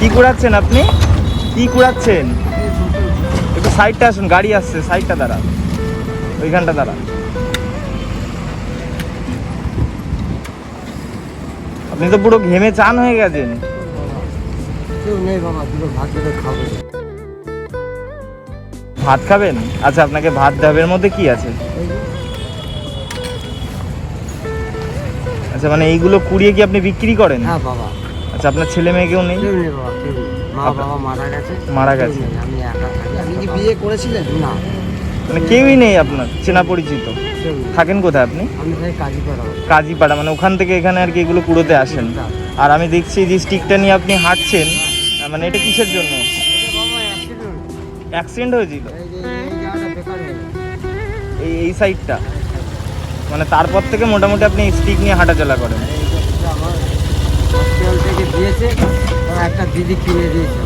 কি কুড়াচ্ছেন আপনি? কি কুড়াচ্ছেন? একটু সাইডটা আসুন গাড়ি আসছে সাইডটা দাঁড়া। ওইখানটা দাঁড়া। আপনি তো পুরো ঘেমে চান হয়ে গেছেন। ভাত খাবেন? আচ্ছা আপনাকে ভাত দেবে এর মধ্যে কি আছে? আচ্ছা মানে এইগুলো কুড়িয়ে কি আপনি বিক্রি করেন? হ্যাঁ বাবা। আচ্ছা আপনার ছেলে মেয়ে কেউ নেই? মা বাবা মারা গেছে। মারা গেছে। আমি একা থাকি। আপনি কি বিয়ে করেছিলেন? না। মানে কেউই নেই আপনার চেনা পরিচিত? থাকেন কোথায় আপনি? কাজীপাড়া। মানে ওখান থেকে এখানে আর কি এগুলো কুড়োতে আসেন। আর আমি দেখছি যে স্টিকটা নিয়ে আপনি হাঁটছেন মানে এটা কিসের জন্য? অ্যাক্সিডেন্ট হয়েছিল? এই যে এই জায়গাটা বেকার হয়ে গেছে। এই এই সাইডটা মানে তারপর থেকে মোটামুটি আপনি স্টিক নিয়ে হাঁটাচলা করেন? দিয়েছে একটা দিদি কিনে দিয়েছে।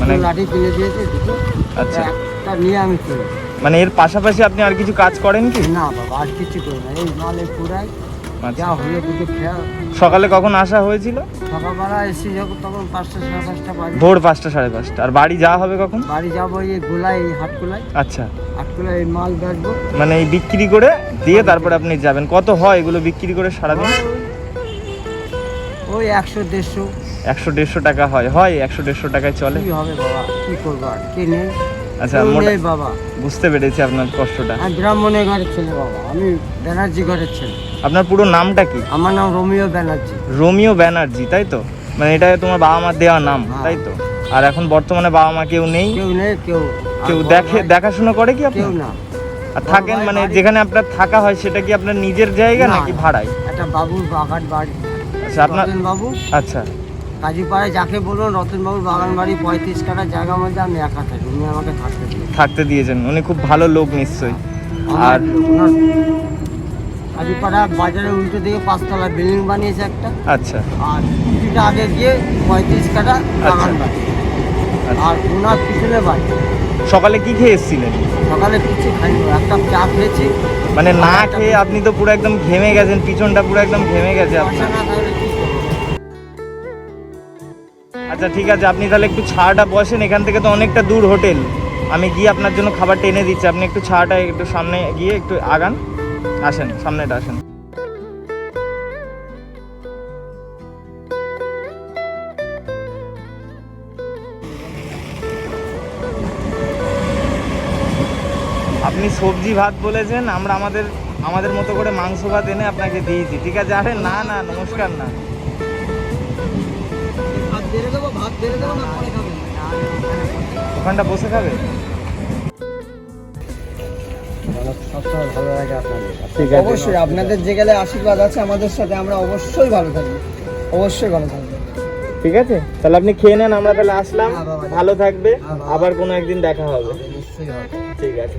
মানে- লাঠি কিনে দিয়েছে দুটো। আচ্ছা। একটা নিয়ে আমি কিনে মানে এর পাশাপাশি আপনি আর কিছু কাজ করেন কি? না বাবা আর কিছু করি না। এই মালে পুরাই আচ্ছা। যা হলো দুটো সকালে কখন আসা হয়েছিল? সকালবেলা এসে যখন তখন পাঁচটা সাড়ে পাঁচটা বাজে। ভোর পাঁচটা সাড়ে পাঁচটা। আর বাড়ি যাওয়া হবে কখন? বাড়ি যাব এই গোলায় এই হাটকুলায় আচ্ছা। হাটকুলায় এই মাল বেচবো। মানে এই বিক্রি করে দিয়ে তারপরে আপনি যাবেন। কত হয় এগুলো বিক্রি করে সারাদিন? ওই একশো দেড়শো। একশো দেড়শো টাকা হয়। হয় একশো দেড়শো টাকায় চলে? কি হবে বাবা? কি করব আর? কে নেই? আচ্ছা বাবা। বুঝতে পেরেছি আপনার কষ্টটা। আমি ব্রাহ্মণের ঘরের ছেলে বাবা। আমি ব্যানার্জি ঘরের ছেলে। আপনার পুরো নামটা কি? আমার নাম রোমিও ব্যানার্জি। রোমিও ব্যানার্জি তাই তো? মানে এটা তোমার বাবা মার দেওয়া নাম হ্যাঁ। তাই তো? আর এখন বর্তমানে বাবা মা কেউ নেই? কেউ নেই কেউ কেউ দেখে দেখাশোনা করে কি কেউ না। আর থাকেন মানে যেখানে আপনার থাকা হয় সেটা কি আপনার নিজের জায়গা নাকি ভাড়ায়? একটা বাবুর বাগান বাড়ি। আচ্ছা আপনার বাবু আচ্ছা। কাজীপাড়ায় যাকে বলুন রতন বাবুর বাগান বাড়ি পঁয়ত্রিশ কাটা জায়গার মধ্যে আমি একা থাকি উনি আমাকে থাকতে থাকতে দিয়েছেন উনি খুব ভালো লোক নিশ্চয়ই। আর কাজীপাড়া বাজারে উল্টো দিকে পাঁচতলা বিল্ডিং বানিয়েছে একটা। আচ্ছা। আর কিছুটা আগে গিয়ে পঁয়ত্রিশ কাটা বাগান বাড়ি আচ্ছা। আর ওনার পিছনে বাড়ি। সকালে কি খেয়ে এসেছিলেন? সকালে কিছু খাইনি একটা চা খেয়েছি। মানে না খেয়ে আপনি তো পুরো একদম ঘেমে গেছেন পিছনটা পুরো একদম ঘেমে গেছে আপনার। আচ্ছা ঠিক আছে, আপনি তাহলে একটু ছাড়টা বসেন, এখান থেকে তো অনেকটা দূর হোটেল। আমি গিয়ে আপনার জন্য খাবার টেনে দিচ্ছি, আপনি একটু ছাড়টা একটু সামনে গিয়ে একটু আগান, আসেন, সামনেটা আসেন। আপনি সবজি ভাত বলেছেন, আমরা আমাদের আমাদের মতো করে মাংস ভাত এনে আপনাকে দিয়েছি, ঠিক আছে? আরে না না, নমস্কার না। ওখানটা বসে খাবে? অবশ্যই আপনাদের যে গেলে আশীর্বাদ আছে আমাদের সাথে আমরা অবশ্যই ভালো থাকব। অবশ্যই ভালো থাকব। ঠিক আছে? তাহলে আপনি খেয়ে নেন আমরা তাহলে আসলাম। হ্যাঁ, ভালো থাকবে। হ্যাঁ, আবার কোনো একদিন দেখা হবে। ঠিক আছে।